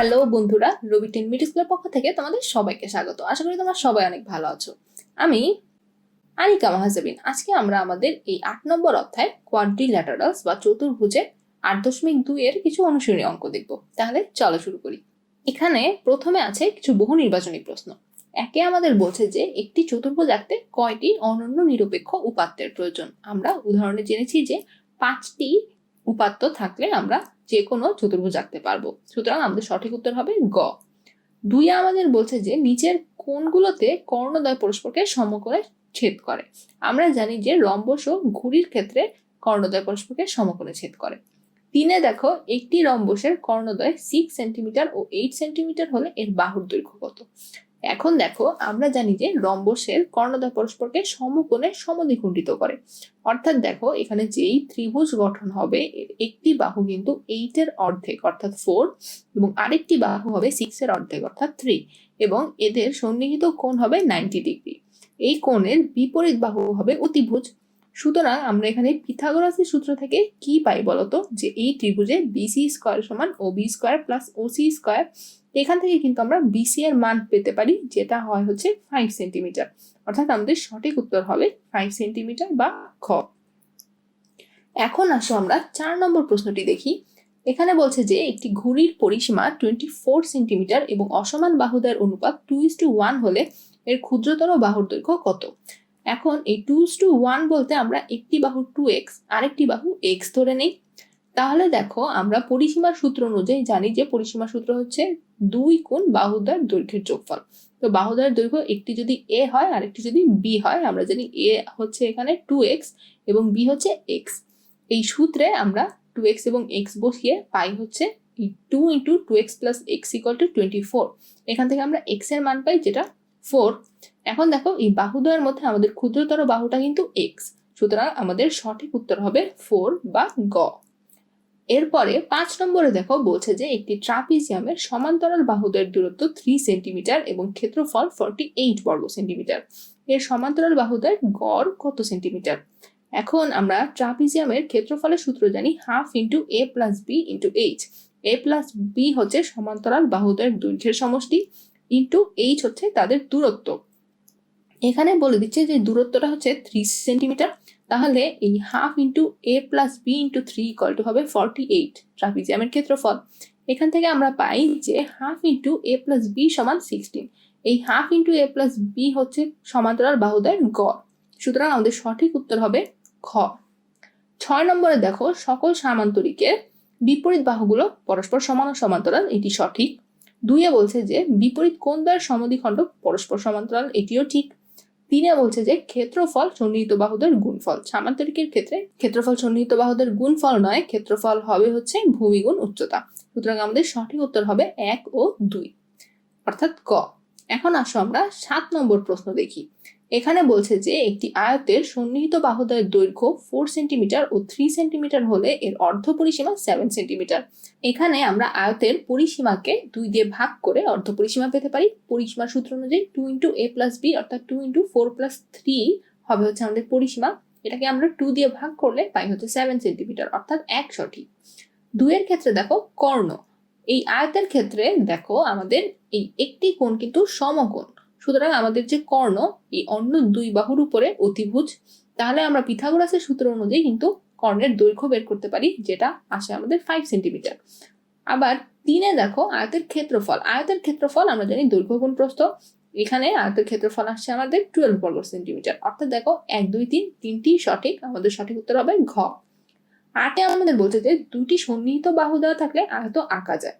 Hello বন্ধুরা, রবি ten middle স্কুলের পক্ষ থেকে তোমাদের সবাইকে স্বাগত। আশা করি তোমরা সবাই অনেক ভালো আছো। আমি আনিকা মাহাজাবিন। আজকে আমরা আমাদের এই আট নম্বর অধ্যায় কোয়াড্রিল্যাটারালস বা চতুর্ভুজে আট দশমিক দুই এর কিছু অনুশীলনী অঙ্ক দেখব। তাহলে চলো শুরু করি। এখানে প্রথমে আছে কিছু বহু নির্বাচনী প্রশ্ন। একে আমাদের বলছে যে একটি চতুর্ভুজ আঁকতে কয়টি অনন্য নিরপেক্ষ উপাত্তের প্রয়োজন? আমরা উদাহরণে জেনেছি যে পাঁচটি উপাত্ত থাকলে আমরা যে কোনো চতুর্ভুজ আঁকতে পারব। সুতরাং আমাদের সঠিক উত্তর হবে গ। দুই আমাদের বলছে যে, নিচের কোণগুলোতে কর্ণদ্বয় পরস্পরকে সমকোণে ছেদ করে। আমরা জানি যে রম্বস ও ঘুড়ির ক্ষেত্রে কর্ণদ্বয় পরস্পরকে সমকোণে ছেদ করে। তিনে দেখো, একটি রম্বসের কর্ণদ্বয় সিক্স সেন্টিমিটার ও এইট সেন্টিমিটার হলে এর বাহুর দৈর্ঘ্য কত? এখন দেখো, আমরা জানি যে রম্বসের কর্ণদ্বয় পরস্পরকে সমকোণে সমদ্বিখণ্ডিত করে। অর্থাৎ দেখো, এখানে যেই ত্রিভুজ গঠন হবে, একটি বাহু কিন্তু এইটের অর্ধেক, অর্থাৎ ফোর এবং আরেকটি বাহু হবে সিক্স এর অর্ধেক, অর্থাৎ থ্রি এবং এদের সন্নিহিত কোণ হবে নাইনটি ডিগ্রি এই কোণের বিপরীত বাহু হবে অতিভুজ। সুতরাং আমরা এখানে পিথাগোরাসের সূত্র থেকে কি পাই বলতো? যে এই ত্রিভুজে বিসি স্কোয়ার সমান O B square plus OC square এখান থেকে কিন্তু আমরা বিসি এর মান পেতে পারি, যেটা হয় হচ্ছে ফাইভ সেন্টিমিটার অর্থাৎ আমাদের সঠিক উত্তর হবে ফাইভ সেন্টিমিটার বা খ। এখন আসো আমরা চার নম্বর প্রশ্নটি দেখি। এখানে বলছে যে একটি ঘুড়ির পরিসীমা টোয়েন্টি ফোর সেন্টিমিটার এবং অসমান বাহুদের অনুপাত টু ইস টু ওয়ান হলে এর ক্ষুদ্রতর বাহুর দৈর্ঘ্য কত? এখন এই টু টু ওয়ান বলতে আমরা একটি বাহু টু এক্স আরেকটি বাহু এক্স ধরে নেই। তাহলে দেখো, আমরা পরিসীমার সূত্র অনুযায়ী জানি যে পরিসীমার সূত্র হচ্ছে দুই কোণ বাহুদ্বয়ের দৈর্ঘ্যের যোগফল। তো বাহুদ্বয়ের দৈর্ঘ্য একটি যদি এ হয় আর একটি যদি বি হয়, আমরা জানি এ হচ্ছে এখানে টু এক্স এবং বি হচ্ছে এক্স এই সূত্রে আমরা টু এক্স এবং এক্স বসিয়ে পাই হচ্ছে two into two X plus X equal to twenty four এখান থেকে আমরা এক্সের মান পাই যেটা ফোর। এখন দেখো, এই বাহুদ্বয়ের মধ্যে আমাদের ক্ষুদ্রতর বাহুটা কিন্তু এক্স সুতরাং আমাদের সঠিক উত্তর হবে ফোর বা গ। এরপরে পাঁচ নম্বরে দেখো, বলছে যে একটি ট্রাপিজিয়ামের সমান্তরাল বাহুদ্বয়ের দূরত্ব থ্রি সেন্টিমিটার এবং ক্ষেত্রফল ফর্টি এইট বর্গ সেন্টিমিটার এর সমান্তরাল বাহুদ্বয়ের গড় কত সেন্টিমিটার এখন আমরা ট্রাপিজিয়ামের ক্ষেত্রফলের সূত্র জানি half into A plus B into H A plus B হচ্ছে সমান্তরাল বাহুদ্বয়ের দৈর্ঘ্যের সমষ্টি। ইন্টু এইচ হচ্ছে তাদের দূরত্ব। এখানে বলে দিচ্ছে যে দূরত্বটা হচ্ছে থ্রি সেন্টিমিটার তাহলে এই half into A plus B into three equal to হবে ফর্টি এইট ট্রাপিজিয়ামের ক্ষেত্রফল। এখান থেকে আমরা পাই যে half into A plus B সমান সিক্সটিন এই half into A plus B হচ্ছে সমান্তরাল বাহুদের গড়। সুতরাং আমাদের সঠিক উত্তর হবে খ ছয় নম্বরে দেখো, সকল সামান্তরিকের বিপরীত বাহুগুলো পরস্পর সমান ও সমান্তরাল, এটি সঠিক। দুইয়ে বলছে যে, বিপরীত কোন দ্বয়ের সমদ্বিখণ্ড পরস্পর সমান্তরাল? এটিও ঠিক। তিনে বলছে যে, ক্ষেত্রফল সন্নিহিত বাহুদের গুণফল। সামান্তরিকের ক্ষেত্রে ক্ষেত্রফল সন্নিহিত বাহুদের গুণফল নয়, ক্ষেত্রফল হবে হচ্ছে ভূমিগুণ উচ্চতা। সুতরাং আমাদের সঠিক উত্তর হবে এক ও দুই। অর্থাৎ ক। এখন আসো আমরা সাত নম্বর প্রশ্ন দেখি। এখানে বলছে যে একটি আয়তের সন্নিহিত বাহুদয়ের দৈর্ঘ্য ফোর সেন্টিমিটার ও থ্রি সেন্টিমিটার হলে এর অর্ধ পরিসীমা সেভেন সেন্টিমিটার এখানে আমরা আয়তের পরিসীমাকে দুই দিয়ে ভাগ করে অর্ধ পরিসীমা পেতে পারি। পরিসীমার সূত্র অনুযায়ী two into A plus B অর্থাৎ two into four plus three হবে হচ্ছে আমাদের পরিসীমা। এটাকে আমরা টু দিয়ে ভাগ করলে পাই হচ্ছে সেভেন সেন্টিমিটার অর্থাৎ এক সঠিক। দুইয়ের ক্ষেত্রে দেখো কর্ণ। এই আয়তের ক্ষেত্রে দেখো আমাদের এই একটি কোণ কিন্তু সমকোণ। সুতরাং আমাদের যে কর্ণ, এই অন্য দুই বাহুর উপরে অতিভুজ, তাহলে আমরা পিথাগোরাসের সূত্র অনুযায়ী কিন্তু কর্ণের দৈর্ঘ্য বের করতে পারি, যেটা আসে আমাদের ফাইভ সেন্টিমিটার আবার তিনে দেখো, আয়তের ক্ষেত্রফল। আয়তের ক্ষেত্রফল আমরা জানি দৈর্ঘ্য গুণ প্রস্থ। এখানে আয়তের ক্ষেত্রফল আসছে আমাদের টুয়েলভ বর্গ সেন্টিমিটার অর্থাৎ দেখো, এক, দুই, তিন, তিনটি সঠিক, আমাদের সঠিক উত্তর হবে ঘ। আটে আমাদের বলছে যে দুটি সন্নিহিত বাহু দেওয়া থাকলে আয়ত আঁকা যায়।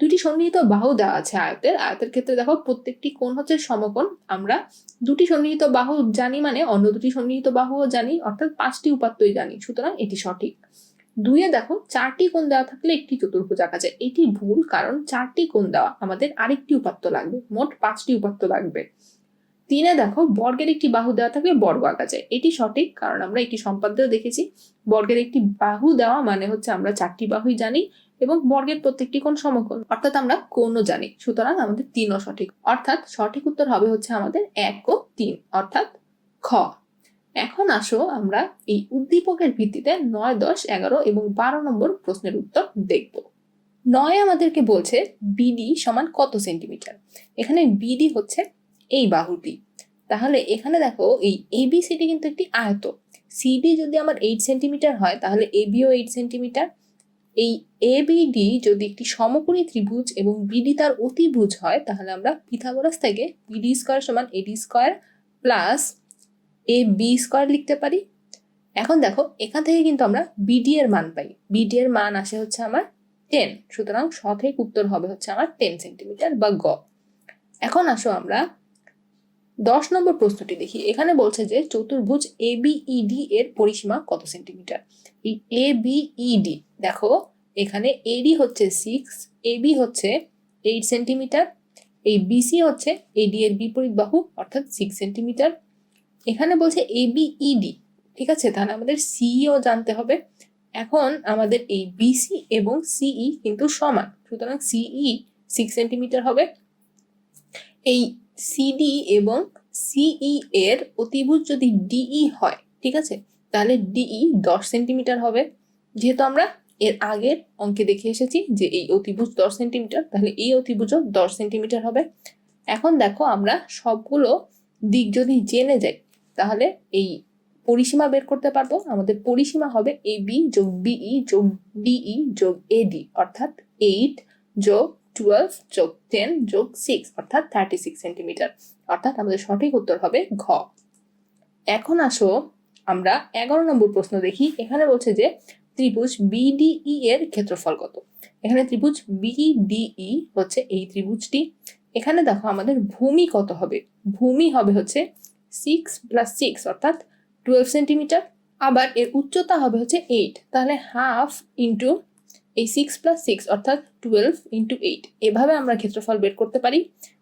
দুটি সন্নিহিত বাহু দেওয়া আছে আয়তের। আয়তের ক্ষেত্রে দেখো প্রত্যেকটি কোণ হচ্ছে সমকোণ। আমরা দুটি সন্নিহিত বাহু জানি মানে অন্য দুটি সন্নিহিত বাহুও জানি, অর্থাৎ পাঁচটি উপাত্তই জানি, সুতরাং এটি সঠিক। দুইয়ে দেখো চারটি কোণ দেওয়া থাকলে একটি চতুর্ভুজ আঁকা যায় এটি ভুল কারণ চারটি কোণ দেওয়া আমাদের আরেকটি উপাত্ত লাগবে, মোট পাঁচটি উপাত্ত লাগবে। তিনে দেখো বর্গের একটি বাহু দেওয়া থাকলে বর্গ আঁকা যায় এটি সঠিক কারণ আমরা একটি সম্পাদ্য দেখেছি। বর্গের একটি বাহু দেওয়া মানে হচ্ছে আমরা চারটি বাহুই জানি এবং বর্গের প্রত্যেকটি কোণ সমকোণ। অর্থাৎ আমরা কোণও জানি, সুতরাং আমাদের তিনও সঠিক। অর্থাৎ সঠিক উত্তর হবে হচ্ছে আমাদের এক ও তিন, অর্থাৎ খ। এখন আসো আমরা এই উদ্দীপকের ভিত্তিতে নয়, দশ, এগারো এবং বারো নম্বর প্রশ্নের উত্তর দেখব। নয় আমাদেরকে বলছে বিডি সমান কত সেন্টিমিটার? এখানে বিডি হচ্ছে এই বাহুটি। তাহলে এখানে দেখো এই এবিসিডি কিন্তু একটি আয়ত। সিডি যদি আমার এইট সেন্টিমিটার হয়, তাহলে এবিও এইট সেন্টিমিটার এই এবিডি যদি একটি সমকোণী ত্রিভুজ এবং বিডি তার অতিভুজ হয়, তাহলে আমরা পিথাগোরাস থেকে বিডি স্কোয়ার সমান AD square plus A B square লিখতে পারি। এখন দেখো, এখান থেকে কিন্তু আমরা বিডি এর মান পাই। বিডি এর মান আসে হচ্ছে আমার টেন সুতরাং সঠিক উত্তর হবে হচ্ছে আমার টেন সেন্টিমিটার বা গ। এখন আসো আমরা দশ নম্বর প্রশ্নটি দেখি। এখানে বলছে যে চতুর্ভুজ এ বিইডি এর পরিসীমা কত সেন্টিমিটার? এই এ বিইডি দেখো, এখানে এডি হচ্ছে সিক্স এবি হচ্ছে এইট সেন্টিমিটার, এই বিসি হচ্ছে এডি এর বিপরীত বাহু, অর্থাৎ সিক্স সেন্টিমিটার। এখানে বলছে এ বিইডি ঠিক আছে? তাহলে আমাদের সিইও জানতে হবে। এখন আমাদের এই বিসি এবং সিই কিন্তু সমান, সুতরাং সিই সিক্স সেন্টিমিটার হবে। এই সিডি এবং সিই এর অতিভুজ যদি ডিই হয়, ঠিক আছে? তাহলে ডিই দশ সেন্টিমিটার হবে। যেহেতু আমরা এর আগের অঙ্কে দেখে এসেছি যে এই অতিভুজ দশ সেন্টিমিটার, তাহলে এই অতিভুজও দশ সেন্টিমিটার হবে। এখন দেখো আমরা সবগুলো দিক যদি জেনে যাই, তাহলে এই পরিসীমা বের করতে পারব। আমাদের পরিসীমা হবে এ বি যোগ বিই যোগ ডিই যোগ এডি অর্থাৎ এইট যোগ টুয়েলভ যোগ টেন যোগ সিক্স অর্থাৎ থার্টি সিক্স সেন্টিমিটার অর্থাৎ আমাদের সঠিক উত্তর হবে ঘ। এখন আসো আমরা এগারো নম্বর প্রশ্ন দেখি। এখানে বলছে যে ত্রিভুজ বিডিই এর ক্ষেত্রফল কত? এখানে ত্রিভুজ বিডিই হচ্ছে এই ত্রিভুজটি। এখানে দেখো আমাদের ভূমি কত হবে? ভূমি হবে হচ্ছে সিক্স প্লাস সিক্স অর্থাৎ টুয়েলভ সেন্টিমিটার আবার এর উচ্চতা হবে হচ্ছে এইট তাহলে হাফ ইন্টু এই সিক্স প্লাস সিক্স অর্থাৎ টুয়েলভ ইন্টু এইট এভাবে আমরা ক্ষেত্রফল বের করতে পারি।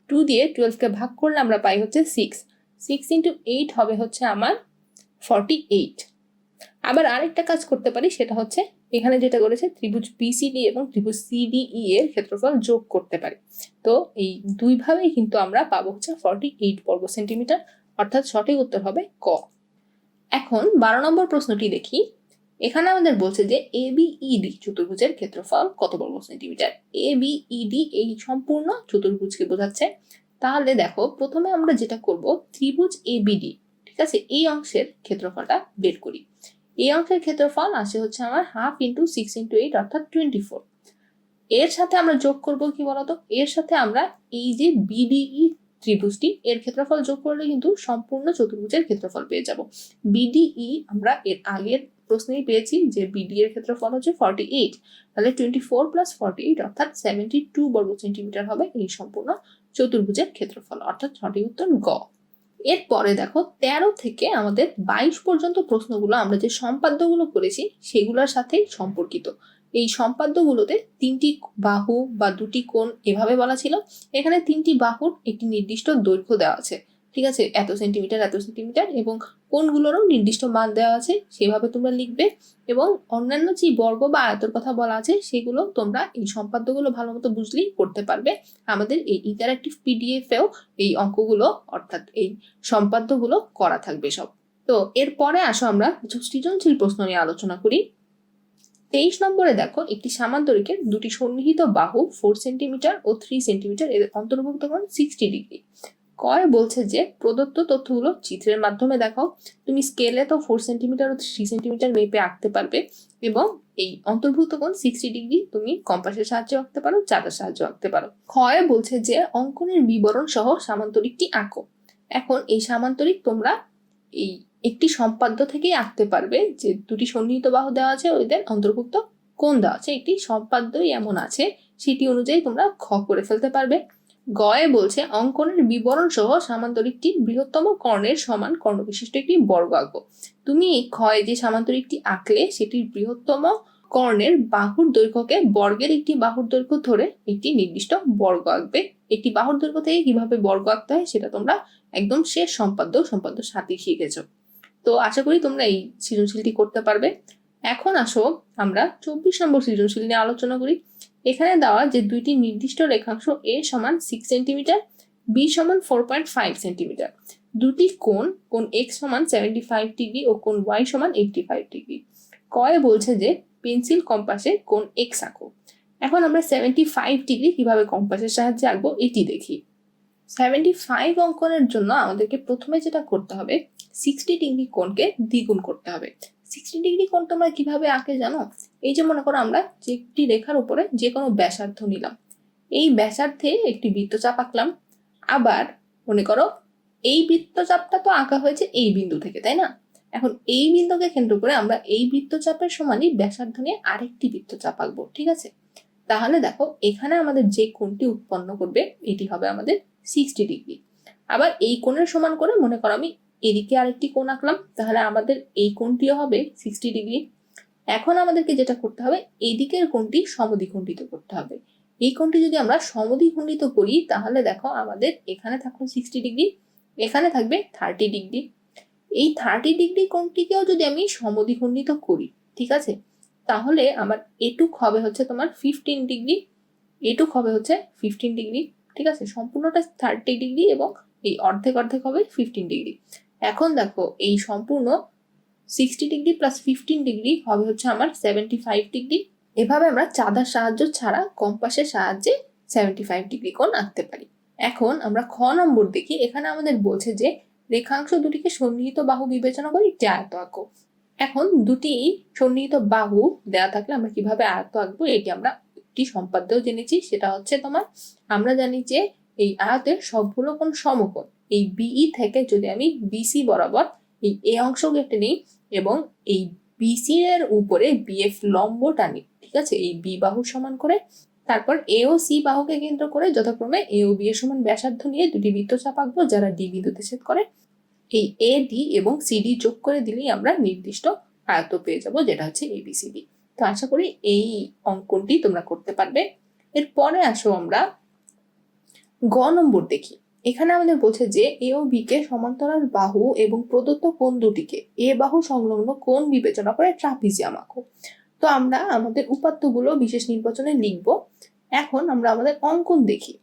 টু দিয়ে টুয়েলভকে ভাগ করলে আমরা পাই হচ্ছে সিক্স সিক্স ইন্টু এইট হবে হচ্ছে আমার ফর্টি এইট আবার আরেকটা কাজ করতে পারি, সেটা হচ্ছে এখানে যেটা করেছে, ত্রিভুজ বিসিডি এবং ত্রিভুজ সিডিই এর ক্ষেত্রফল যোগ করতে পারি। তো এই দুইভাবেই কিন্তু আমরা পাবো হচ্ছে ফর্টি এইট বর্গ সেন্টিমিটার অর্থাৎ সঠিক উত্তর হবে ক। এখন বারো নম্বর প্রশ্নটি দেখি। এখানে আমাদের বলছে যে এ বিইডি চতুর্ভুজের ক্ষেত্রফল কত বর্গ সেন্টিমিটার? এ বি বিইডি এই সম্পূর্ণ চতুর্ভুজকে বোঝাচ্ছে। তাহলে দেখো, প্রথমে আমরা যেটা করব, ত্রিভুজ এ বিডি ঠিক আছে? এই অংশের ক্ষেত্রফলটা বের করি। এই অংশের ক্ষেত্রফল আসে হচ্ছে আমার half into six into eight অর্থাৎ টোয়েন্টি ফোর এর সাথে আমরা যোগ করব কি বলতো? এর সাথে আমরা এই যে বিডিই ত্রিভুজটি, এর ক্ষেত্রফল যোগ করলে কিন্তু সম্পূর্ণ চতুর্ভুজের ক্ষেত্রফল পেয়ে যাব। বিডিই আমরা এর আগের প্রশ্নেই পেয়েছি যে বিডি এর ক্ষেত্রফল হচ্ছে ফর্টি এইট তাহলে twenty four plus forty eight অর্থাৎ সেভেন্টি টু বর্গ সেন্টিমিটার হবে এই সম্পূর্ণ চতুর্ভুজের ক্ষেত্রফল, অর্থাৎ সঠিক উত্তর গ। এরপরে দেখো, তেরো থেকে আমাদের বাইশ পর্যন্ত প্রশ্নগুলো আমরা যে সম্পাদ্যগুলো করেছি সেগুলোর সাথেই সম্পর্কিত। এই সম্পাদ্যগুলোতে তিনটি বাহু বা দুটি কোণ এভাবে বলা ছিল। এখানে তিনটি বাহুর একটি নির্দিষ্ট দৈর্ঘ্য দেওয়া আছে। ঠিক আছে? এত সেন্টিমিটার এত সেন্টিমিটার এবং কোনগুলোরও নির্দিষ্ট মান দেওয়া আছে, সেভাবে তোমরা লিখবে এবং অন্যান্য যে বর্গ বা আয়তর কথা বলা আছে, সেগুলো তোমরা এই সম্পাদ্যগুলো ভালো মতো বুঝলেই করতে পারবে। আমাদের এই ইন্টারাক্টিভ পিডিএফেও এই অঙ্কগুলো, অর্থাৎ এই সম্পাদ্যগুলো করা থাকবে সব। তো এরপরে আসো আমরা কিছু সৃজনশীল প্রশ্ন নিয়ে আলোচনা করি। তেইশ নম্বরে দেখো, একটি সামান্তরিকের দুটি সন্নিহিত বাহু ফোর সেন্টিমিটার ও থ্রি সেন্টিমিটার এর অন্তর্ভুক্ত কোণ সিক্সটি ডিগ্রি কয় বলছে যে প্রদত্ত তথ্যগুলো চিত্রের মাধ্যমে দেখাও। তুমি স্কেলে তো ফোর সেন্টিমিটার ও থ্রি সেন্টিমিটার মেপে আঁকতে পারবে এবং এই অন্তর্ভুক্ত কোণ সিক্সটি ডিগ্রি তুমি কম্পাসের সাহায্যে আঁকতে পারো, চাঁদের সাহায্যে আঁকতে পারো। ক্ষয় বলছে যে অঙ্কনের বিবরণ সহ সামান্তরিকটি আঁকো। এখন এই সামান্তরিক তোমরা এই একটি সম্পাদ্য থেকেই আঁকতে পারবে যে দুটি সন্নিহিত বাহু দেওয়া আছে ওইদের অন্তর্ভুক্ত কোণ দেওয়া আছে। একটি সম্পাদ্যই এমন আছে, সেটি অনুযায়ী তোমরা খ করে ফেলতে পারবে। গয়ে বলছে, অঙ্কনের বিবরণ সহ সামান্তরিকটি বৃহত্তম কর্ণের সমান কর্ণবিশিষ্ট একটি বর্গ আঁকবো তুমি ক্ষয় যে সামান্তরিকটি আঁকলে, সেটির বৃহত্তম কর্ণের বাহুর দৈর্ঘ্যকে বর্গের একটি বাহুর দৈর্ঘ্য ধরে একটি নির্দিষ্ট বর্গ আঁকবে। একটি বাহুর দৈর্ঘ্য থেকে কীভাবে বর্গ আঁকতে হয়, সেটা তোমরা একদম শেষ সম্পাদ্য সম্পাদ্য সাথে শিখেছো। তো আশা করি তোমরা এই সৃজনশীলটি করতে পারবে। এখন আসো, আমরা চব্বিশ নম্বর সৃজনশীল নিয়ে আলোচনা করি। এখানে দেওয়া যে দুইটি নির্দিষ্ট রেখাংশ এ সমান সিক্স সেন্টিমিটার বি সমান ফোর পয়েন্ট ফাইভ সেন্টিমিটার দুটি কোণ কোণ এক্স সমান সেভেন্টি ফাইভ ডিগ্রি ও কোণ ওয়াই সমান এইটটি ফাইভ ডিগ্রি কয়ে বলছে যে পেন্সিল কম্পাসে কোণ এক্স আঁকো। এখন আমরা সেভেন্টি ফাইভ ডিগ্রি কীভাবে কম্পাসের সাহায্যে আঁকবো এটি দেখি। সেভেন্টি ফাইভ অঙ্কনের জন্য আমাদেরকে প্রথমে যেটা করতে হবে সিক্সটি ডিগ্রি কোণকে দ্বিগুণ করতে হবে। সিক্সটি ডিগ্রি কোণ তোমরা কীভাবে আঁকে জানো? এই যে মনে করো আমরা যে একটি রেখার উপরে যে কোনো ব্যাসার্ধ নিলাম, এই ব্যাসার্ধে একটি বৃত্তচাপ আঁকলাম। আবার মনে করো এই বৃত্তচাপটা তো আঁকা হয়েছে এই বিন্দু থেকে, তাই না? এখন এই বিন্দুকে কেন্দ্র করে আমরা এই বৃত্তচাপের সমানই ব্যাসার্ধ নিয়ে আরেকটি বৃত্তচাপ আঁকবো, ঠিক আছে? তাহলে দেখো এখানে আমাদের যে কোণটি উৎপন্ন করবে, এটি হবে আমাদের সিক্সটি ডিগ্রি আবার এই কোণের সমান করে মনে করো আমি এদিকে আরেকটি কোণ আঁকলাম, তাহলে আমাদের এই কোণটিও হবে সিক্সটি ডিগ্রি এখন আমাদেরকে যেটা করতে হবে এদিকের কোণটি সমদ্বিখণ্ডিত করতে হবে। এই কোণটি যদি আমরা সমদ্বিখণ্ডিত করি, তাহলে দেখো আমাদের এখানে থাকল সিক্সটি ডিগ্রি এখানে থাকবে থার্টি ডিগ্রি এই থার্টি ডিগ্রি কোণটিকেও যদি আমি সমদ্বিখণ্ডিত করি, ঠিক আছে? তাহলে আমার এটুক হবে হচ্ছে তোমার ফিফটিন ডিগ্রি এটুক হবে হচ্ছে ফিফটিন ডিগ্রি ঠিক আছে? সম্পূর্ণটা থার্টি ডিগ্রি এবং এই অর্ধেক অর্ধেক হবে ফিফটিন ডিগ্রি এখন দেখো, এই সম্পূর্ণ sixty degree plus fifteen degree হবে হচ্ছে আমার সেভেন্টি ফাইভ ডিগ্রি। এভাবে আমরা চাঁদার সাহায্য ছাড়া কম্পাসের সাহায্যে সেভেন্টি ফাইভ ডিগ্রি কোণ আঁকতে পারি। এখন আমরা খ নম্বর দেখি। এখানে আমাদের বলছে যে, রেখাংশ দুটিকে সন্নিহিত বাহু বিবেচনা করে একটি আয়ত আঁকো। এখন দুটি সন্নিহিত বাহু দেওয়া থাকলে আমরা কীভাবে আয়ত আঁকবো, এটি আমরা একটি সম্পাদ্যও জেনেছি, সেটা হচ্ছে তোমার, আমরা জানি যে এই আয়তের সবগুলো কোণ সমকোণ। এই বিই থেকে যদি আমি বিসি বরাবর এই এ অংশ কেটে নিই এবং এই বিসি এর উপরে বিএফ লম্ব টানি, ঠিক আছে? এই বি বাহু সমান করে, তারপর এ ও সি বাহুকে কেন্দ্র করে যথাক্রমে এ ও বি এর সমান ব্যাসার্ধ নিয়ে দুটি বৃত্তচাপ আঁকবো, যারা ডি বিন্দুতে ছেদ করে। এই এ ডি এবং সিডি যোগ করে দিলেই আমরা নির্দিষ্ট আয়ত পেয়ে যাব, যেটা হচ্ছে এবিসিডি তো আশা করি এই অঙ্কনটি তোমরা করতে পারবে। এরপরে আসো আমরা গ নম্বর দেখি। এখানে আমাদের বলছে যে এ ও বি কে সমান্তরাল বাহু এবং প্রদত্ত কোণ দুটিকে। এ বাহু সংলগ্ন কোণ বিবেচনা করে ট্রাপিজিয়াম আঁকো। তো আমরা আমাদের উপাত্তগুলো বিশেষ নির্বাচনে লিখব। এখন আমরা আমাদের অঙ্কন দেখি।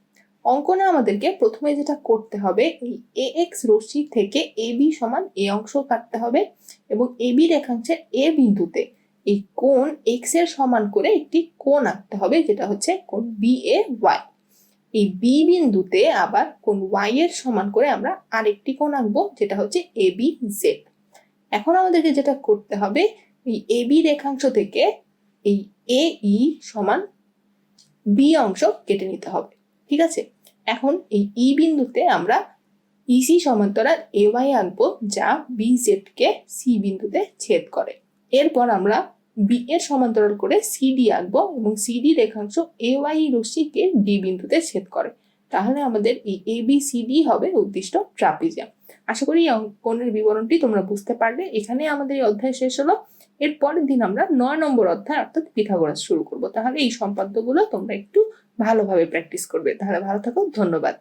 অঙ্কনে আমাদেরকে প্রথমে যেটা করতে হবে, এই এ এক্স রশ্মি থেকে এ বি সমান এ অংশ কাটতে হবে এবং এ বি রেখাংশের এ বিন্দুতে এই কোণ এক্সের সমান করে একটি কোণ আঁকতে হবে, যেটা হচ্ছে কোণ বি এ ওয়াই এই বি বিন্দুতে আবার কোন ওয়াই এর সমান করে আমরা আরেকটি কোণ আঁকবো, যেটা হচ্ছে এ বি জেড এখন আমাদেরকে যেটা করতে হবে, এই এ বি রেখাংশ থেকে এই এ ই সমান বি অংশ কেটে নিতে হবে, ঠিক আছে? এখন এই ই বিন্দুতে আমরা ইসি সমান্তরাল এ ওয়াই আঁকবো, যা বি জেড কে সি বিন্দুতে ছেদ করে। এরপর আমরা বি এর সমান্তরাল করে সিডি আঁকবো এবং সিডি রেখাংশ এ ওয়াই রশ্মিকে ডি বিন্দুতে ছেদ করে। তাহলে আমাদের এই এ বি সিডি হবে উদ্দিষ্ট ট্রাপিজিয়াম। আশা করি এই অঙ্কনের বিবরণটি তোমরা বুঝতে পারবে। এখানে আমাদের এই অধ্যায় শেষ হলো। এর পরের দিন আমরা নয় নম্বর অধ্যায় অর্থাৎ পিথাগোরাস শুরু করব। তাহলে এই সম্পাদ্যগুলো তোমরা একটু ভালোভাবে প্র্যাকটিস করবে। তাহলে ভালো থাকো, ধন্যবাদ।